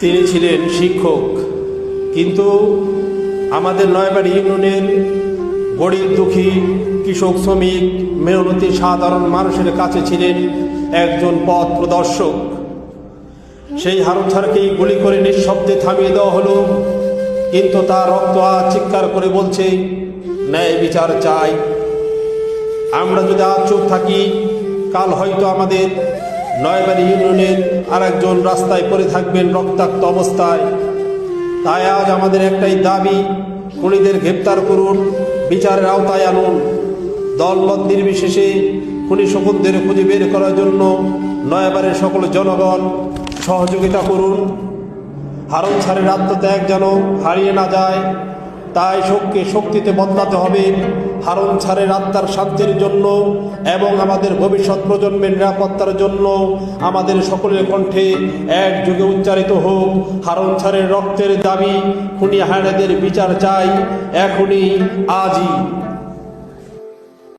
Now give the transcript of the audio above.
তিনি ছিলেন শিক্ষক। কিন্তু আমাদের নয়বাড়ি ইউনিয়নের গরিব দুঃখী কৃষক শ্রমিক মেহনতি সাধারণ মানুষের কাছে ছিলেন একজন পথ প্রদর্শক। সেই হারুন ছাড়কেই গুলি করে নিঃশব্দে থামিয়ে দেওয়া হলো। কিন্তু তার রক্ত আজ চিৎকার করে বলছে, ন্যায় বিচার চাই। আমরা যদি আজ চুপ থাকি, কাল হয়তো আমাদের নয়বাড়ি ইউনিয়নের আরেকজন রাস্তায় পড়ে থাকবেন রক্তাক্ত অবস্থায়। তাই আজ আমাদের একটাই দাবি, খুনিদের গ্রেপ্তার করুন, বিচারের আওতায় আনুন। দলমত নির্বিশেষে খুনি শকুনদের খুঁজে বের করার জন্য নয়াবারের সকল জনগণ সহযোগিতা করুন। হারণ ছাড়ের আত্মত্যাগ যেন হারিয়ে না যায়। তাই শোককে শক্তিতে বদলাতে হবে। হারণ ছাড়ের আত্মার শান্তির জন্য এবং আমাদের ভবিষ্যৎ প্রজন্মের নিরাপত্তার জন্য আমাদের সকলের কণ্ঠে এক যুগে উচ্চারিত হোক। হারণ ছাড়ের রক্তের দাবি, খুনি হায়নাদের বিচার চাই। এখনই, আজই।